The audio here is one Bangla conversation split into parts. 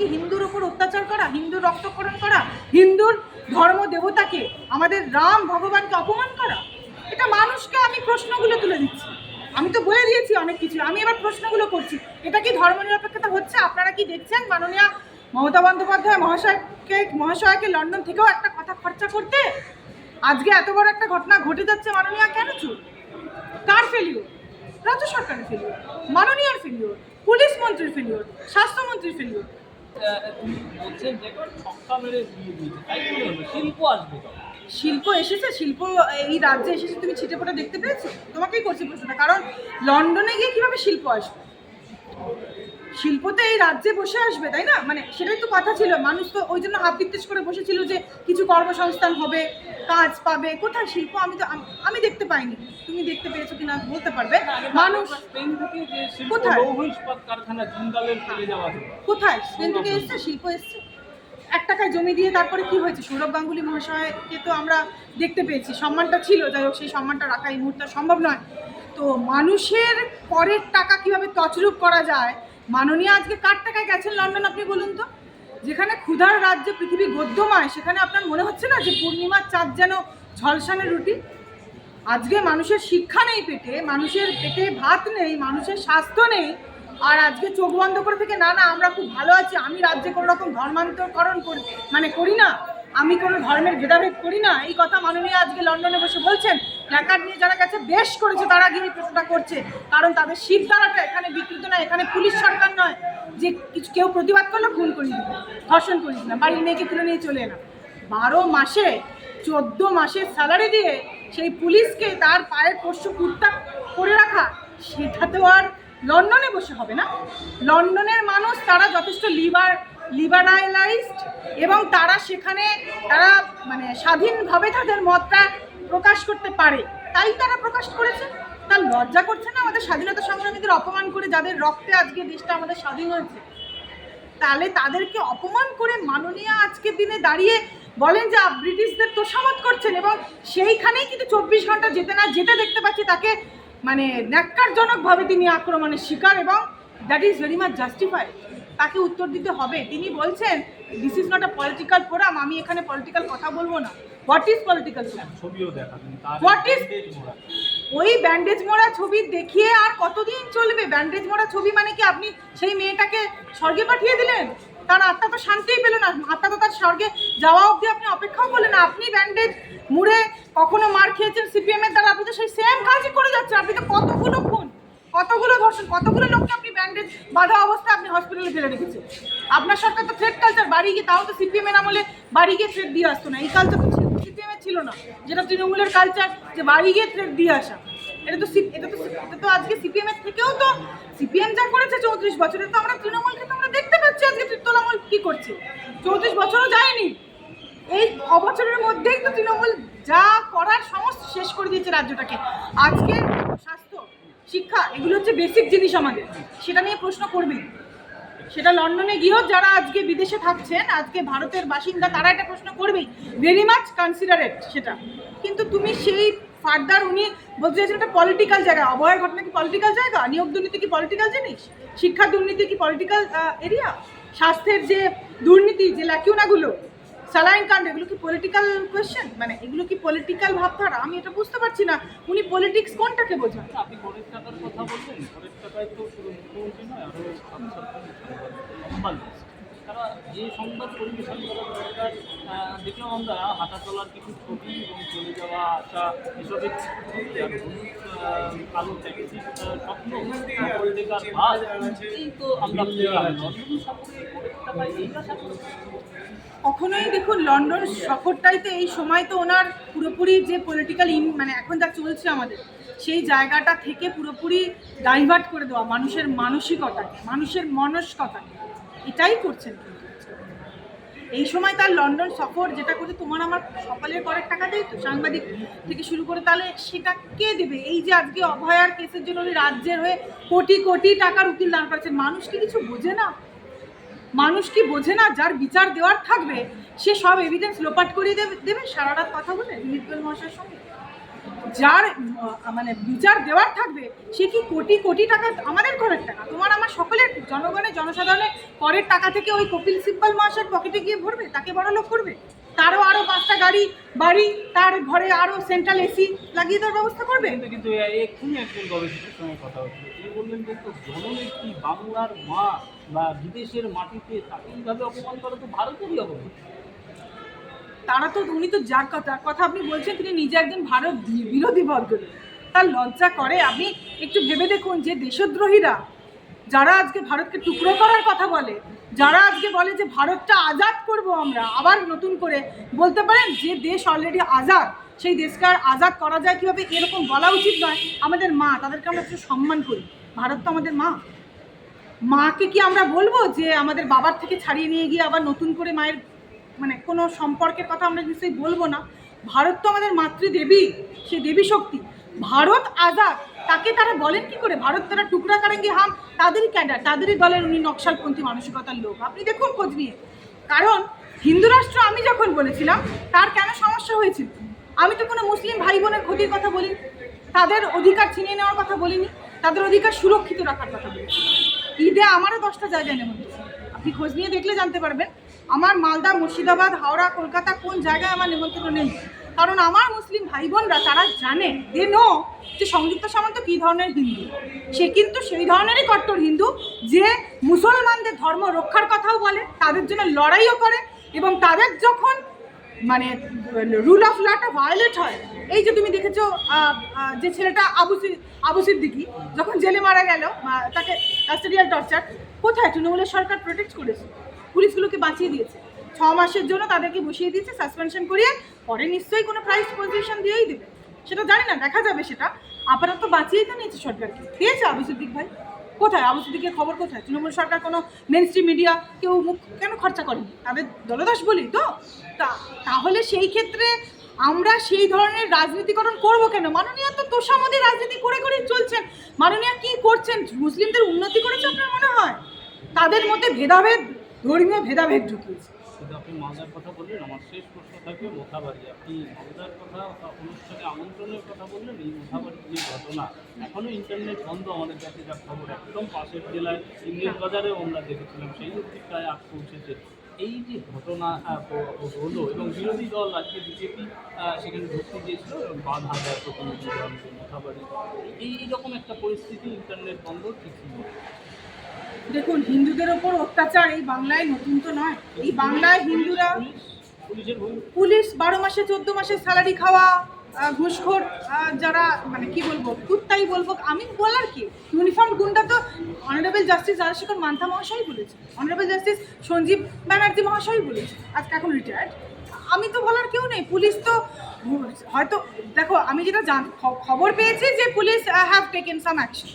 কি হিন্দুর ওপর অত্যাচার করা, হিন্দুর রক্তকরণ করা, হিন্দুর ধর্ম দেবতাকে, আমাদের রাম ভগবানকে অপমান করা? এটা মানুষকে আমি প্রশ্নগুলো তুলে দিচ্ছি। আমি তো বলে দিয়েছি অনেক কিছু। আমি এবার প্রশ্নগুলো করছি। এটা কি ধর্ম ধর্মনিরপেক্ষতা হচ্ছে? আপনারা কি দেখছেন? মাননীয় মমতা বন্দ্যোপাধ্যায় মহাশয়কে মহাশয়কে লন্ডন থেকেও একটা কথা খরচা করতে? আজকে এত বড় একটা ঘটনা ঘটে যাচ্ছে মাননীয় কেন চুর? কার ফেলিওর রাজ্য সরকারের ফেলিওর মাননীয়ার ফেলিওর পুলিশ মন্ত্রীর ফেলিওর স্বাস্থ্যমন্ত্রীর ফেলিওর শিল্প এসেছে, শিল্প এই রাজ্যে এসেছে, তুমি ছিটে দেখতে পেয়েছ? তোমাকেই করছি প্রশ্নটা, কারণ লন্ডনে গিয়ে কীভাবে শিল্প আসবে? শিল্প তো এই রাজ্যে বসে আসবে, তাই না? মানে সেটাই তো কথা ছিল। মানুষ তো ওই জন্য হাত করে বসেছিল যে কিছু কর্মসংস্থান হবে, কাজ পাবে। কোথায় শিল্প? আমি তো আমি দেখতে পাইনি। তুমি দেখতে পেয়েছ কিনা বলতে পারবে। মানুষ কোথায়? কোথায়? স্পেন থেকে এসছে, শিল্প এসছে। এক টাকায় জমি দিয়ে তারপরে কি হয়েছে? সৌরভ গাঙ্গুলি মহাশয়কে তো আমরা দেখতে পেয়েছি। সম্মানটা ছিল। যাই হোক, সেই সম্মানটা রাখা এই মুহূর্তে সম্ভব নয়। তো মানুষের পরের টাকা কীভাবে তছরূপ করা যায় মাননীয় আজকে কার টাকায় গেছেন লন্ডন আপনি বলুন তো? যেখানে ক্ষুধার রাজ্যে পৃথিবী গদ্যময়, সেখানে আপনার মনে হচ্ছে না যে পূর্ণিমার চাঁদ যেন ঝলসানের রুটি? আজকে মানুষের শিক্ষা নেই পেটে, মানুষের পেটে ভাত নেই, মানুষের স্বাস্থ্য নেই, আর আজকে চোখ বন্ধ করে থেকে, না না, আমরা খুব ভালো আছি, আমি রাজ্যে কোনো রকম ধর্মান্তরকরণ করি মানে করি না। আমি কোনো ধর্মের ভেদাভেদ করি না। এই কথা মাননীয় আজকে লন্ডনে বসে বলছেন। প্ল্যাকার্ড নিয়ে যারা গেছে, বেশ করেছে, তারা গিয়ে প্রশ্নটা করছে। কারণ তাদের শীত দ্বারাটা এখানে বিকৃত না এখানে পুলিশ সরকার নয় যে কিছু কেউ প্রতিবাদ করলে খুন করিয়ে দিবে, ধর্ষণ করিয়ে না, বাড়ির মেয়েকে তুলে নিয়ে চলে এলাম। বারো মাসে, চোদ্দ মাসের স্যালারি দিয়ে সেই পুলিশকে তার পায়ের পোষ্য কুর্তা করে রাখা, সেটা তো আর লন্ডনে বসে হবে না। লন্ডনের মানুষ, তারা যথেষ্ট লিবার লিবারালাইজড এবং তারা সেখানে, তারা মানে স্বাধীনভাবে তাদের মতটা প্রকাশ করতে পারে। তাই তারা প্রকাশ করেছে। তার লজ্জা করছে না আমাদের স্বাধীনতা সংগ্রামীদের অপমান করে যাদের রক্তে আজকে দেশটা আমাদের স্বাধীন হয়েছে? তাহলে তাদেরকে অপমান করে মাননীয় আজকের দিনে দাঁড়িয়ে বলেন যে ব্রিটিশদের তোষামত করছেন। এবং সেইখানেই কিন্তু চব্বিশ ঘণ্টা যেতে না যেতে দেখতে পাচ্ছি তাকে মানে ন্যাক্কারজনকভাবে তিনি আক্রমণের শিকার এবং that is very much justified তাকে উত্তর দিতে হবে। তিনি বলছেন this is not a political forum আমি এখানে পলিটিক্যাল কথা বলব না। What is political forum bandage মোড়া। ওই ব্যান্ডেজ মোড়া ছবি দেখিয়ে আর কতদিন চলবে? ব্যান্ডেজ মোড়া ছবি মানে কি আপনি সেই মেয়েটাকে স্বর্গে পাঠিয়ে দিলেন? তার আত্মা তো শান্তিই পেল না। আত্মা তো তার স্বর্গে যাওয়া অবধি আপনি অপেক্ষাও করলেন আপনি ব্যান্ডেজ মুড়ে কখনো মার খেয়েছেন? সিপিএম এর দ্বারা আপনি তো সেই সেম কাজই করে যাচ্ছেন। আপনি তো কতগুলো কতগুলো ধর্ষণ, কতগুলো লোককে আপনি ব্যান্ডেজ বাধা অবস্থায় আপনি হসপিটালে ফেলে রেখেছেন? আপনার সরকার তো থ্রেড কালচার বাড়ি গিয়ে তাও তো সিপিএম এর আমলে বাড়ি গিয়ে থ্রেড দিয়ে আসতো না। এই কালচার তো সিপিএম এর ছিল না। যেটা তৃণমূলের কালচার যে বাড়ি গিয়ে থ্রেড দিয়ে আসা। এটা তো এটা তো এটা তো আজকে সিপিএম এর থেকেও তো সিপিএম যা করেছে চৌত্রিশ বছরে তো আমরা তৃণমূলকে তো আমরা দেখতে পাচ্ছি আজকে তৃণমূল কি করছে। চৌত্রিশ বছরও যায়নি। এই অবছরের মধ্যেই তো তৃণমূল যা করার সমস্ত শেষ করে দিয়েছে রাজ্যটাকে। আজকে শিক্ষা, এগুলো হচ্ছে বেসিক জিনিস আমাদের। সেটা নিয়ে প্রশ্ন করবেই সেটা লন্ডনে গিয়েও যারা আজকে বিদেশে থাকছেন, আজকে ভারতের বাসিন্দা, তারা এটা প্রশ্ন করবেই। ভেরি মাচ কনসিডারেট সেটা। কিন্তু তুমি সেই ফার্দার, উনি বলতে চাইছেন একটা পলিটিক্যাল জায়গা। অভয়ের ঘটনা কি পলিটিক্যাল জায়গা? নিয়োগ দুর্নীতি কি পলিটিক্যাল জিনিস? শিক্ষা দুর্নীতি কি পলিটিক্যাল এরিয়া স্বাস্থ্যের যে দুর্নীতি, যে ল্যাকিউনাগুলো স্যালাইন কাণ্ড, এগুলো কি পলিটিক্যাল কোয়েশ্চেন মানে এগুলো কি পলিটিক্যাল ভাবধারা? আমি এটা বুঝতে পারছি না। উনি পলিটিক্স কোনটাকে বোঝান? আপনি আরও তারা যে সংবাদ পরিবেশন দেখলাম আমরা, হাঁটা চলার কিছু ছবি এবং চলে যাওয়া, আসা, এসবের কালো স্বপ্ন এই আমরা কখনোই দেখুন, লন্ডন সফরটাই তো এই সময় তো ওনার পুরোপুরি যে পলিটিক্যাল ইন মানে এখন যা চলছে আমাদের, সেই জায়গাটা থেকে পুরোপুরি ডাইভার্ট করে দেওয়া, মানুষের মানসিকতাকে, মানুষের মনস্কতাকে। এটাই করছেন এই সময় তার লন্ডন সফর যেটা করে তোমার আমার সকালের করের টাকা দেয় তো, সাংবাদিক থেকে শুরু করে তাহলে সেটা কে দেবে? এই যে আজকে অভয়ার কেসের জন্য উনি রাজ্যের হয়ে কোটি কোটি টাকার উকিল দান করেছেন মানুষ কি কিছু বোঝে না? মানুষ কি বোঝে না যার বিচার দেওয়ার থাকবে, সে সব এভিডেন্স লোপাট করিয়ে দেবে সারা রাত কথা বলে দিলীপ মহাশয়ের সঙ্গে? যার মানে বিচার দেওয়ার থাকবে, সে কি কোটি কোটি টাকা, আমাদের ঘরের টাকা? তোমার আমার সকলের, জনগণের, জনসাধারণের করের টাকা থেকে ওই কপিল সিব্বল মহাশয়ের পকেটে গিয়ে ভরবে? তাকে বড় লোক করবে? তারও আরও পাঁচটা গাড়ি বাড়ি তার ঘরে আরও সেন্ট্রাল এসি লাগিয়ে দেওয়ার ব্যবস্থা করবে? কিন্তু এক্ষুনি একজন গবেষকের সঙ্গে কথা হচ্ছিল তিনি বললেন যে তো জননেত্রী বাংলার মা বা বিদেশের মাটিতে তাকে এইভাবে অপমান করা তো ভারতেরই অপমান? তারা তো উনি তো যার কথা কথা আপনি বলছেন তিনি নিজে একজন ভারত বিরোধী ভদ্রলোক তার লজ্জা করে। আপনি একটু ভেবে দেখুন যে দেশদ্রোহীরা যারা আজকে ভারতকে টুকরো করার কথা বলে যারা আজকে বলে যে ভারতটা আজাদ করব আমরা, আবার নতুন করে বলতে পারেন যে দেশ অলরেডি আজাদ, সেই দেশকে আর আজাদ করা যায় কীভাবে এরকম বলা উচিত নয়। আমাদের মা, তাদেরকে আমরা একটু সম্মান করি। ভারত তো আমাদের মা। মাকে কি আমরা বলব যে আমাদের বাবার থেকে ছাড়িয়ে নিয়ে গিয়ে আবার নতুন করে মায়ের মানে কোনো সম্পর্কের কথা আমরা নিশ্চয়ই বলব না। ভারত তো আমাদের মাতৃদেবী, সে দেবী শক্তি। ভারত আজাদ তাকে তারা বলেন কি করে? ভারত তারা টুকরা কারেঙ্গে হাম, তাদেরই ক্যাডার, তাদেরই দলের উনি নকশালপন্থী মানসিকতার লোক। আপনি দেখুন খোঁজ নিয়ে কারণ হিন্দু রাষ্ট্র আমি যখন বলেছিলাম, তার কেন সমস্যা হয়েছিল? আমি তো কোনো মুসলিম ভাই বোনের ক্ষতির কথা বলিনি। তাদের অধিকার ছিনিয়ে নেওয়ার কথা বলিনি। তাদের অধিকার সুরক্ষিত রাখার কথা বলেছি। ঈদে আমারও দশটা জায়গায় নেমন্তন্ন। আপনি খোঁজ নিয়ে দেখলে জানতে পারবেন, আমার মালদা, মুর্শিদাবাদ, হাওড়া, কলকাতা কোন জায়গায় আমার নিমন্ত্রণ নেই। কারণ আমার মুসলিম ভাই বোনরা তারা জানে যে নো যে সংযুক্ত সামন্ত কী ধরনের হিন্দু। সে কিন্তু সেই ধরনেরই কট্টর হিন্দু যে মুসলমানদের ধর্ম রক্ষার কথাও বলে, তাদের জন্য লড়াইও করে এবং তাদের যখন মানে রুল অফ লটা ভায়োলেট হয়, এই যে তুমি দেখেছ যে ছেলেটা আবু আবু সিদ্দিকি, যখন জেলে মারা গেল তাকে কাস্টাডিয়াল টর্চার কোথায় তৃণমূলের সরকার প্রোটেক্ট করেছে? পুলিশগুলোকে বাঁচিয়ে দিয়েছে। ছ মাসের জন্য তাদেরকে বসিয়ে দিয়েছে সাসপেনশন করিয়ে পরে নিশ্চয়ই কোনো প্রাইস পজিশন দিয়েই দেবে। সেটা জানি না, দেখা যাবে সেটা। আপাতত বাঁচিয়েই তো নিয়েছে সরকারকে পেয়েছে আবু সিদ্দিক ভাই? কোথায়? আবু সিদ্দিকের খবর কোথায়? তৃণমূল সরকার কোনো মেন মিডিয়া কেউ মুখ কেন খরচা করেনি? তাদের দলদাস বলি তো? তা, তাহলে সেই ক্ষেত্রে আমরা সেই ধরনের রাজনীতিকরণ করব কেন? মাননীয় তো তোষামদি রাজনীতি করে করেই চলছেন। মাননীয় কি করছেন? মুসলিমদের উন্নতি করেছে আপনার মনে হয়? তাদের মধ্যে ভেদাভেদ, ধর্মীয় ভেদাভেদ ঢুকিয়েছে। কিন্তু আপনি মালদার কথা বললেন, আমার শেষ প্রশ্ন থাকবে মোথাবাড়ি আপনি মালদার কথা, অনুষ্ঠানে আমন্ত্রণের কথা বললেন, এই মোথাবাড়ির যে ঘটনা? এখনও ইন্টারনেট বন্ধ, আমাদের কাছে যা খবর, একদম পাশের জেলায় ইংলিশ বাজারেও আমরা দেখেছিলাম, সেই প্রায় আগ পৌঁছেছে। এই যে ঘটনা হলো, এবং বিরোধী দল আজকে বিজেপি সেখানে ঢুকতে গিয়েছিল, এবং বাধা দেয় প্রতিনিধি দল মোথাবাড়ি এই রকম একটা পরিস্থিতি ইন্টারনেট বন্ধ, ঠিক দেখুন, হিন্দুদের ওপর অত্যাচার, এই বাংলায় নতুন তো নয়। এই বাংলায় হিন্দুরা পুলিশ বারো মাসে, চোদ্দ মাসে স্যালারি খাওয়া ঘুষখোর যারা মানে কি বলব, কুত্তাই বলব, আমি বলার কি? ইউনিফর্ম গুন্ডা তো অনারেবল জাস্টিস রাজশেখর মান্থা মহাশয় বলেছে। অনারেবল জাস্টিস সঞ্জীব ব্যানার্জি মহাশয় বলেছে। আজকে এখন রিটায়ার্ড আমি তো বলার কেউ নেই। পুলিশ তো, হয়তো, দেখো, আমি যেটা জান খবর পেয়েছি যে police have taken some action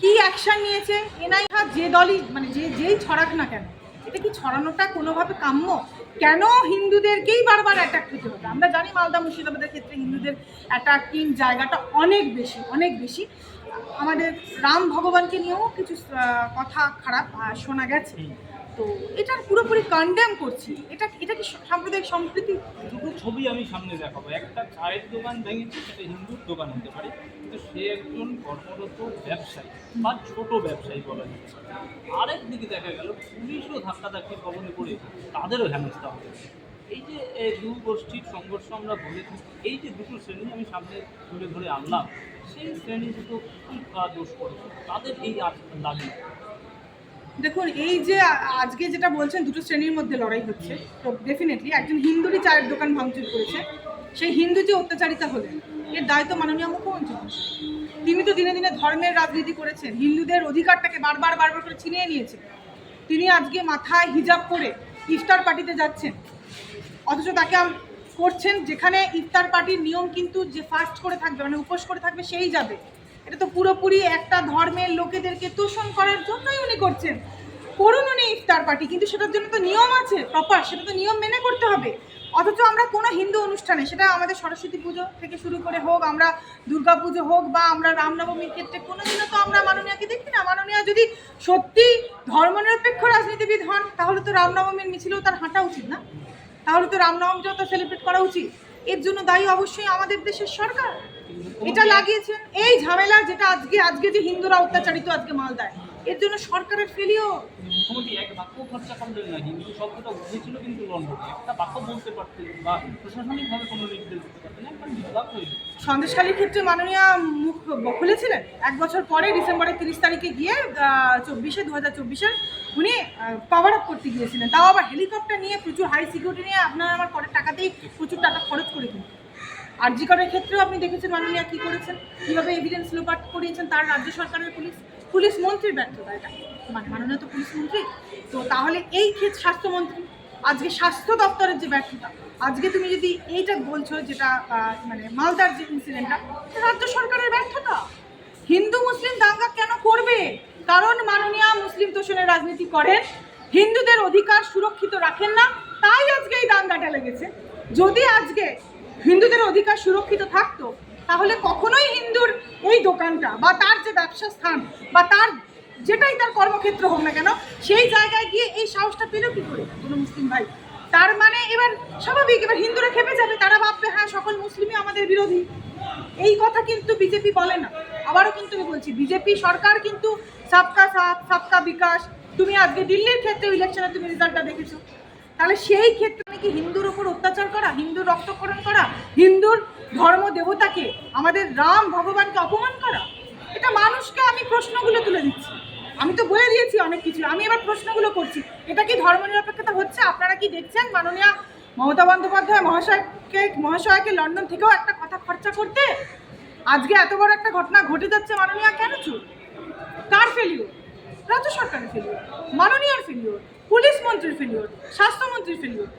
কি অ্যাকশন নিয়েছে? এনআই যে দলই মানে যে, যেই ছড়াক না কেন, এটা কি ছড়ানোটা কোনোভাবে কাম্য? কেন হিন্দুদেরকেই বারবার অ্যাটাক হতে হবে? আমরা জানি মালদা মুর্শিদাবাদের ক্ষেত্রে হিন্দুদের অ্যাটাকিং জায়গাটা অনেক বেশি অনেক বেশি। আমাদের রাম ভগবানকে নিয়েও কিছু কথা খারাপ শোনা গেছে। তো এটা পুরোপুরি কন্ডেম করছি। এটা এটা কি সাম্প্রদায়িক সম্প্রীতি? দুটো ছবি আমি সামনে দেখাবো। একটা চায়ের দোকান ভেঙেছে, সেটা হিন্দুর দোকান হতে পারে। কিন্তু সে একজন কর্মরত ব্যবসায়ী বা ছোট ব্যবসায়ী বলা যেতে আরেক দিকে দেখা গেল, পুলিশও ধাক্কাধাক্কির কবলে পড়ে তাদেরও হেনস্থা হয়েছে এই যে দু গোষ্ঠীর সংঘর্ষ আমরা বলে থাকি, এই যে দুটো শ্রেণি আমি সামনে তুলে ধরে আনলাম, সেই শ্রেণি দুটো কী দোষ করেছে তাদের এই দাবি। দেখুন, এই যে আজকে যেটা বলছেন, দুটো শ্রেণির মধ্যে লড়াই হচ্ছে। তো ডেফিনেটলি একজন হিন্দুরই চায়ের দোকান ভাঙচুর করেছে। সেই হিন্দু যে অত্যাচারিতা হলেন, এর দায়িত্ব মাননীয় মুখ্যমন্ত্রী। তিনি তো দিনে দিনে ধর্মের রাজনীতি করেছেন, হিন্দুদের অধিকারটাকে বারবার বারবার করে ছিনিয়ে নিয়েছেন। তিনি আজকে মাথায় হিজাব করে ইফতার পার্টিতে যাচ্ছেন। অথচ তাকে করছেন যেখানে ইফতার পার্টির নিয়ম কিন্তু যে ফাস্ট করে থাকবে মানে উপোস করে থাকবে, সেই যাবে। এটা তো পুরোপুরি একটা ধর্মের লোকেদেরকে তোষণ করার জন্যই উনি করছেন। করুন উনি ইফতার পার্টি, কিন্তু সেটার জন্য তো নিয়ম আছে, প্রপার, সেটা তো নিয়ম মেনে করতে হবে। অথচ আমরা কোনো হিন্দু অনুষ্ঠানে, সেটা আমাদের সরস্বতী পুজো থেকে শুরু করে হোক, আমরা দুর্গা পুজো হোক বা আমরা রামনবমীর ক্ষেত্রে, কোনোদিনও তো আমরা মাননীয়াকে দেখি না। মাননীয়া যদি সত্যি ধর্মনিরপেক্ষ রাজনীতিবিদ হন, তাহলে তো রামনবমীর মিছিলেও তার হাঁটা উচিত না। তাহলে তো রামনবমীটাও তো সেলিব্রেট করা উচিত। এর জন্য দায়ী অবশ্যই আমাদের দেশের সরকার। এটা লাগিয়েছেন এই ঝামেলা যেটা আজকে আজকে যে হিন্দুরা অত্যাচারিত আজকে মালদায়। এর জন্য সরকারের ফেলিও মুখ্যমন্ত্রী এক বাক্য খরচা করলেন না। হিন্দু শব্দটা বুঝেছিল কিন্তু লন্ডনে। একটা বাক্য বলতে পারতেন বা প্রশাসনিকভাবে কোনো নির্দেশ দিতে পারতেন একবার নির্বাক হয়ে যেত। সন্দেশখালীর ক্ষেত্রে মাননীয় মুখ খুলেছিলেন এক বছর পরে ডিসেম্বরের তিরিশ তারিখে গিয়ে চব্বিশে দু হাজার চব্বিশের উনি পাওয়ার আপ করতে গিয়েছিলেন। তাও আবার হেলিকপ্টার নিয়ে প্রচুর হাই সিকিউরিটি নিয়ে আপনার আমার পরের টাকাতেই প্রচুর টাকা খরচ করে কিন্তু আরজিকরের ক্ষেত্রেও আপনি দেখেছেন মাননীয় কী করেছেন? কীভাবে এভিডেন্স লোপাট করিয়েছেন তার রাজ্য সরকারের পুলিশ? পুলিশ মন্ত্রীর ব্যর্থতা এটা মানে মাননীয় তো পুলিশ মন্ত্রী। তো তাহলে এই ক্ষেত্রে স্বাস্থ্যমন্ত্রী, আজকে স্বাস্থ্য দপ্তরের যে ব্যর্থতা, আজকে তুমি যদি এইটা বলছো যেটা মানে মালদার যে ইনসিডেন্টটা রাজ্য সরকারের ব্যর্থতা। হিন্দু, মুসলিম দাঙ্গা কেন করবে? কারণ মাননীয় মুসলিম তোষণের রাজনীতি করেন, হিন্দুদের অধিকার সুরক্ষিত রাখেন না, তাই আজকে এই দাঙ্গাটা লেগেছে। যদি আজকে হিন্দুদের অধিকার সুরক্ষিত থাকতো, তাহলে কখনোই হিন্দুর এই দোকানটা বা তার যে ব্যবসা স্থান বা তার যেটাই তার কর্মক্ষেত্র হোক না কেন, সেই জায়গায় গিয়ে এই সাহসটা পেল কি করে কোনো মুসলিম ভাই? তার মানে এবার স্বাভাবিক, এবার হিন্দুরা খেপে যাবে, তারা ভাববে হ্যাঁ সকল মুসলিমই আমাদের বিরোধী। এই কথা কিন্তু বিজেপি বলে না। আবারও কিন্তু আমি বলছি, বিজেপি সরকার কিন্তু সাবকা সাথ, সাবকা বিকাশ। তুমি আজকে দিল্লির ক্ষেত্রে ইলেকশনে তুমি রেজাল্টটা দেখেছ। তাহলে সেই ক্ষেত্রে নাকি হিন্দুর ওপর অত্যাচার করা, হিন্দুর রক্তকরণ করা, হিন্দুর ধর্ম দেবতাকে, আমাদের রাম ভগবানকে অপমান করা? এটা মানুষকে আমি প্রশ্নগুলো তুলে দিচ্ছি। আমি তো বলে দিয়েছি অনেক কিছু। আমি এবার প্রশ্নগুলো করছি। এটা কি ধর্মনিরপেক্ষতা হচ্ছে? আপনারা কি দেখছেন? মাননীয় মমতা বন্দ্যোপাধ্যায় মহাশয়কে মহাশয়কে লন্ডন থেকেও একটা কথা খরচা করতে? আজকে এত বড় একটা ঘটনা ঘটে যাচ্ছে মাননীয় কেন চুপ? কার ফেলিওর রাজ্য সরকারের ফেলিওর মাননীয়ার ফেলিওর পুলিশ মন্ত্রীর ফেলিওর স্বাস্থ্যমন্ত্রীর ফেলিওর